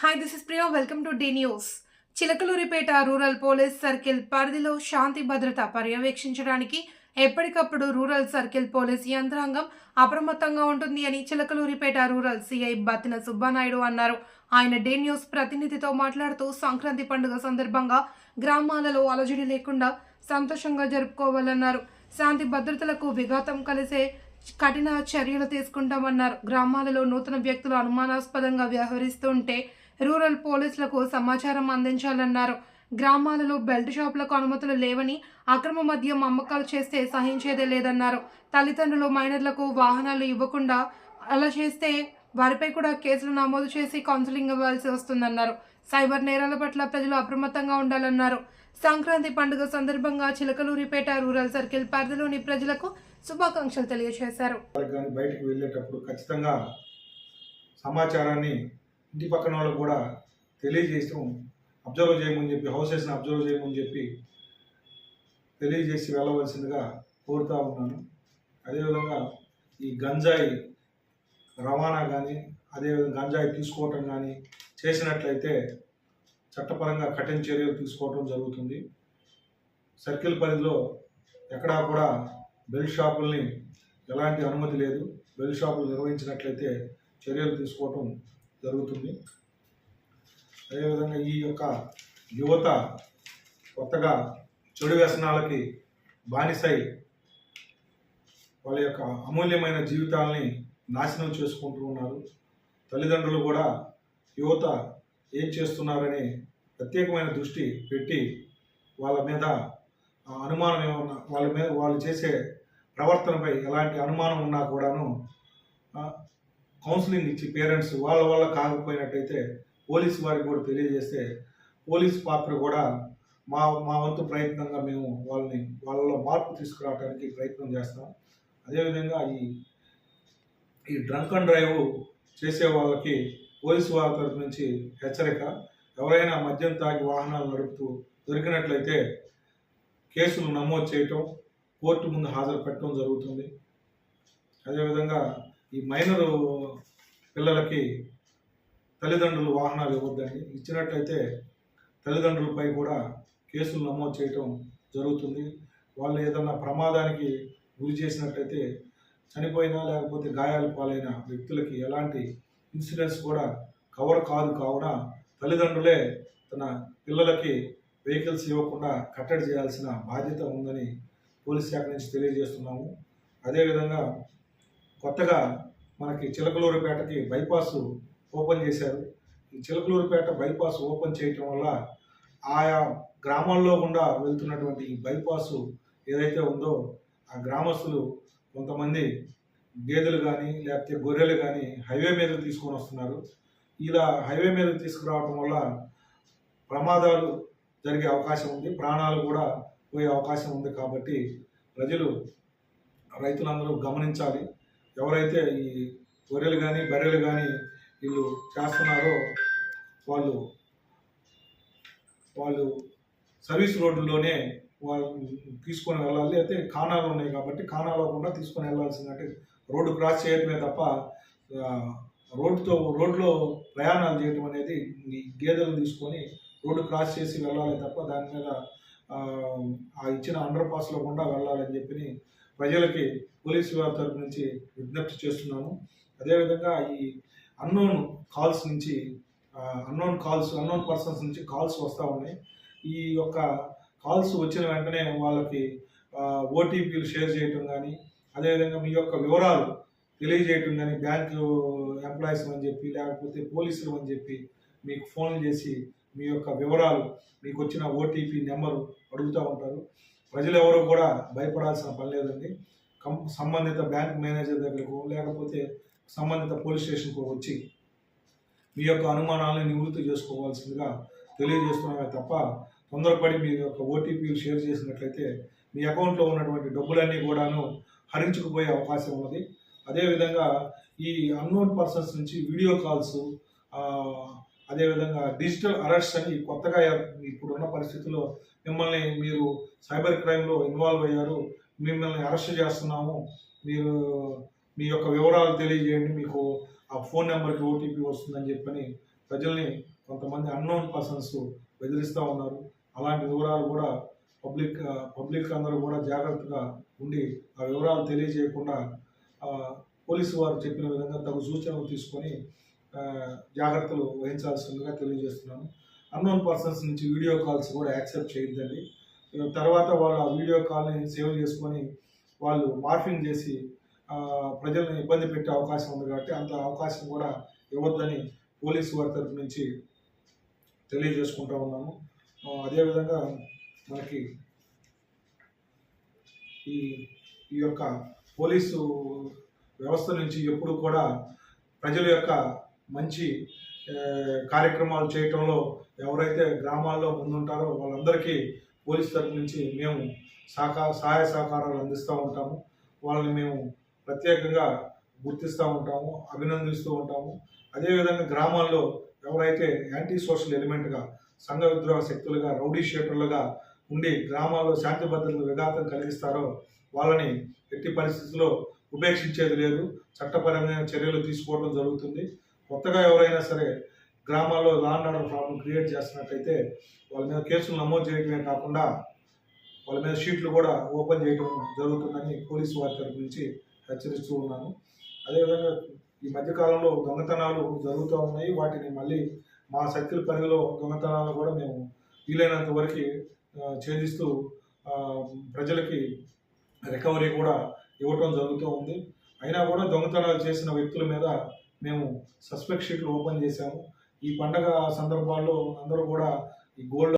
Hi this is Priya welcome to the news Chilakaluripet rural police circle పరిధిలో శాంతి భద్రత పర్యవేక్షించడానికి ఎప్పటికప్పుడు రూరల్ సర్కిల్ పోలీస్ యంత్రాంగం అప్రమత్తంగా ఉంటుంది అని చిలకలూరిపేట రూరల్ సిఐ బత్తిన సుబ్బానాయుడు అన్నారు. ఆయన డే న్యూస్ ప్రతినిధితో మాట్లాడుతూ సంక్రాంతి పండుగ సందర్భంగా గ్రామాలలో అలజడి లేకుండా సంతోషంగా జరుపుకోవాలన్నారు. శాంతి భద్రతలకు విఘాతం కలిసే కఠిన చర్యలు తీసుకుంటామన్నారు. గ్రామాలలో నూతన వ్యక్తులు అనుమానాస్పదంగా వ్యవహరిస్తుంటే రూరల్ పోలీసులకు సమాచారం అందించాలన్నారు. గ్రామాలలో బెల్ట్ షాపులకు అనుమతులు లేవని అక్రమ మద్యం అమ్మకాలు చేస్తే సహించేదే లేదన్నారు. తల్లిదండ్రులు మైనర్లకు వాహనాలు ఇవ్వకుండా అలా చేస్తే వారిపై కూడా కేసులు నమోదు చేసి కౌన్సిలింగ్ ఇవ్వాల్సి వస్తుందన్నారు. సైబర్ నేరాల పట్ల ప్రజలు అప్రమత్తంగా ఉండాలన్నారు. సంక్రాంతి పండుగ సందర్భంగా చిలకలూరిపేట రూరల్ సర్కిల్ పరిధిలోని ప్రజలకు శుభాకాంక్షలు తెలియజేశారు. బయటకు వెళ్ళేటప్పుడు ఖచ్చితంగా సమాచారాన్ని ఇంటి పక్కన వాళ్ళకు కూడా తెలియజేస్తూ అబ్జర్వ్ చేయమని చెప్పి హౌసెస్ని అబ్జర్వ్ చేయమని చెప్పి తెలియజేసి వెళ్ళవలసిందిగా కోరుతూ ఉన్నాను. అదేవిధంగా ఈ గంజాయి రవాణా కానీ అదేవిధంగా గంజాయి తీసుకోవటం కానీ చేసినట్లయితే చట్టపరంగా కఠిన చర్యలు తీసుకోవటం జరుగుతుంది. సర్కిల్ పరిధిలో ఎక్కడా కూడా బెల్ట్ షాపుల్ని ఎలాంటి అనుమతి లేదు. బెల్ట్ షాపులు నిర్వహించినట్లయితే చర్యలు తీసుకోవటం జరుగుతుంది. అదేవిధంగా ఈ యొక్క యువత కొత్తగా చెడు వ్యసనాలకి బానిసై వాళ్ళ యొక్క అమూల్యమైన జీవితాలని నాశనం చేసుకుంటూ ఉన్నారు. తల్లిదండ్రులు కూడా యువత ఏం చేస్తున్నారని ప్రత్యేకమైన దృష్టి పెట్టి వాళ్ళ మీద అనుమానం ఏమన్నా వాళ్ళ మీద వాళ్ళు చేసే ప్రవర్తనపై ఎలాంటి అనుమానం ఉన్నా కూడాను కౌన్సిలింగ్ ఇచ్చి పేరెంట్స్ వాళ్ళ వల్ల కాకపోయినట్టయితే పోలీస్ వారికి కూడా తెలియజేస్తే పోలీస్ పాత్ర కూడా మా మా వంతు ప్రయత్నంగా మేము వాళ్ళని వాళ్ళలో మార్పు తీసుకురావడానికి ప్రయత్నం చేస్తాం. అదేవిధంగా ఈ ఈ డ్రంక్ అండ్ డ్రైవ్ చేసే వాళ్ళకి పోలీసు వారి తరఫు నుంచి హెచ్చరిక ఎవరైనా మద్యం తాగి వాహనాలు నడుపుతూ దొరికినట్లయితే కేసులు నమోదు చేయటం కోర్టు ముందు హాజరు పెట్టడం జరుగుతుంది. అదేవిధంగా ఈ మైనరు పిల్లలకి తల్లిదండ్రులు వాహనాలు ఇవ్వద్దని ఇచ్చినట్లయితే తల్లిదండ్రులపై కూడా కేసులు నమోదు చేయటం జరుగుతుంది. వాళ్ళు ఏదన్నా ప్రమాదానికి గురి చేసినట్లయితే చనిపోయినా లేకపోతే గాయాలు పాలైన వ్యక్తులకి ఎలాంటి ఇన్సూరెన్స్ కూడా కవర్ కాదు కావున తల్లిదండ్రులే తన పిల్లలకి వెహికల్స్ ఇవ్వకుండా కట్టడి చేయాల్సిన బాధ్యత ఉందని పోలీస్ శాఖ నుంచి తెలియజేస్తున్నాము. అదేవిధంగా కొత్తగా మనకి చిలకలూరుపేటకి బైపాస్ ఓపెన్ చేశారు. ఈ చిలకలూరుపేట బైపాస్ ఓపెన్ చేయటం వల్ల ఆయా గ్రామాల్లో గుండా వెళ్తున్నటువంటి ఈ బైపాస్ ఏదైతే ఉందో ఆ గ్రామస్తులు కొంతమంది గేదెలు కానీ లేకపోతే గొర్రెలు కానీ హైవే మీద తీసుకొని వస్తున్నారు. ఇలా హైవే మీద తీసుకురావటం వల్ల ప్రమాదాలు జరిగే అవకాశం ఉంది. ప్రాణాలు కూడా పోయే అవకాశం ఉంది కాబట్టి ప్రజలు రైతులందరూ గమనించాలి. ఎవరైతే ఈ గొర్రెలు కానీ బర్రెలు కానీ వీళ్ళు చేస్తున్నారో వాళ్ళు వాళ్ళు సర్వీస్ రోడ్డులోనే వాళ్ళు తీసుకొని వెళ్ళాలి. అయితే ఖానాలు ఉన్నాయి కాబట్టి ఖానాలో కూడా తీసుకొని వెళ్ళాల్సిందంటే రోడ్డు క్రాస్ చేయటమే తప్ప రోడ్డుతో రోడ్లో ప్రయాణాలు చేయటం అనేది ఈ గేదెలు తీసుకొని రోడ్డు క్రాస్ చేసి వెళ్ళాలి తప్ప దాని మీద ఆ, ఇచ్చిన అండర్ పాస్లో కూడా వెళ్ళాలని చెప్పి ప్రజలకి పోలీసు వారి తరపు నుంచి విజ్ఞప్తి చేస్తున్నాము. అదేవిధంగా ఈ అన్నోన్ కాల్స్ నుంచి అన్నోన్ కాల్స్ అన్నోన్ పర్సన్స్ నుంచి కాల్స్ వస్తూ ఉన్నాయి. ఈ యొక్క కాల్స్ వచ్చిన వెంటనే వాళ్ళకి ఓటీపీలు షేర్ చేయటం కానీ అదేవిధంగా మీ యొక్క వివరాలు తెలియజేయటం కానీ బ్యాంకు ఎంప్లాయీస్ అని చెప్పి లేకపోతే పోలీసులు అని చెప్పి మీకు ఫోన్ చేసి మీ యొక్క వివరాలు మీకు వచ్చిన ఓటీపీ నెంబరు అడుగుతూ ఉంటారు. ప్రజలు ఎవరు కూడా భయపడాల్సిన పని లేదండి. కం సంబంధిత బ్యాంక్ మేనేజర్ దగ్గరకు లేకపోతే సంబంధిత పోలీస్ స్టేషన్కు వచ్చి మీ యొక్క అనుమానాలను నివృత్తి చేసుకోవాల్సిందిగా తెలియజేస్తున్నామే తప్ప తొందరపడి మీ యొక్క ఓటీపీలు షేర్ చేసినట్లయితే మీ అకౌంట్లో ఉన్నటువంటి డబ్బులన్నీ కూడాను హరించుకుపోయే అవకాశం ఉన్నది. అదేవిధంగా ఈ అన్నోన్ పర్సన్స్ నుంచి వీడియో కాల్స్ అదేవిధంగా డిజిటల్ అరెస్ట్ అని కొత్తగా ఇప్పుడున్న పరిస్థితుల్లో మిమ్మల్ని మీరు సైబర్ క్రైమ్లో ఇన్వాల్వ్ అయ్యారు. మిమ్మల్ని అరెస్ట్ చేస్తున్నాము. మీరు మీ యొక్క వివరాలు తెలియజేయండి. మీకు ఆ ఫోన్ నెంబర్కి ఓటీపీ వస్తుందని చెప్పని ప్రజల్ని కొంతమంది అన్నోన్ పర్సన్స్ బెదిరిస్తూ ఉన్నారు. అలాంటి వివరాలు కూడా పబ్లిక్ పబ్లిక్ అందరూ కూడా జాగ్రత్తగా ఉండి ఆ వివరాలు తెలియజేయకుండా పోలీసు వారు చెప్పిన విధంగా తగు సూచనలు తీసుకొని జాగ్రత్తలు వహించాల్సిందిగా తెలియజేస్తున్నాను. అన్నోన్ పర్సన్స్ నుంచి వీడియో కాల్స్ కూడా యాక్సెప్ట్ చేయొద్దండి. తర్వాత వాళ్ళు ఆ వీడియో కాల్ని సేవ్ చేసుకొని వాళ్ళు మార్ఫింగ్ చేసి ప్రజలను ఇబ్బంది పెట్టే అవకాశం ఉంది కాబట్టి అంత అవకాశం కూడా ఇవ్వద్దని పోలీసు వారి తరఫు నుంచి తెలియజేసుకుంటా ఉన్నాము. అదేవిధంగా మనకి ఈ ఈ యొక్క పోలీసు వ్యవస్థ నుంచి ఎప్పుడు కూడా ప్రజల యొక్క మంచి కార్యక్రమాలు చేయటంలో ఎవరైతే గ్రామాల్లో ముందుంటారో వాళ్ళందరికీ పోలీస్ తరఫు నుంచి మేము సహకా సహాయ సహకారాలు అందిస్తూ ఉంటాము. వాళ్ళని మేము ప్రత్యేకంగా గుర్తిస్తూ ఉంటాము అభినందిస్తూ ఉంటాము. అదేవిధంగా గ్రామాల్లో ఎవరైతే యాంటీ సోషల్ ఎలిమెంట్గా సంఘ విద్రోహ శక్తులుగా రౌడీ షేటర్లుగా ఉండి గ్రామాల్లో శాంతి భద్రతలు విఘాతం కలిగిస్తారో వాళ్ళని ఎట్టి పరిస్థితుల్లో ఉపేక్షించేది లేదు. చట్టపరమైన చర్యలు తీసుకోవడం జరుగుతుంది. కొత్తగా ఎవరైనా సరే గ్రామాల్లో law and order problem create చేస్తున్నట్టయితే వాళ్ళ మీద కేసులు నమోదు చేయడమే కాకుండా వాళ్ళ మీద షీట్లు కూడా ఓపెన్ చేయడం జరుగుతుందని పోలీసు వారి తరపు నుంచి హెచ్చరిస్తూ ఉన్నాను. అదేవిధంగా ఈ మధ్యకాలంలో దొంగతనాలు జరుగుతూ ఉన్నాయి. వాటిని మళ్ళీ మా సర్కిల్ పరిధిలో దొంగతనాలను కూడా మేము వీలైనంత వరకు ఛేదిస్తూ ప్రజలకి రికవరీ కూడా ఇవ్వటం జరుగుతూ ఉంది. అయినా కూడా దొంగతనాలు చేసిన వ్యక్తుల మీద మేము సస్పెక్ట్ షీట్లు ఓపెన్ చేశాము. ఈ పండగ సందర్భాల్లో అందరూ కూడా ఈ గోల్డ్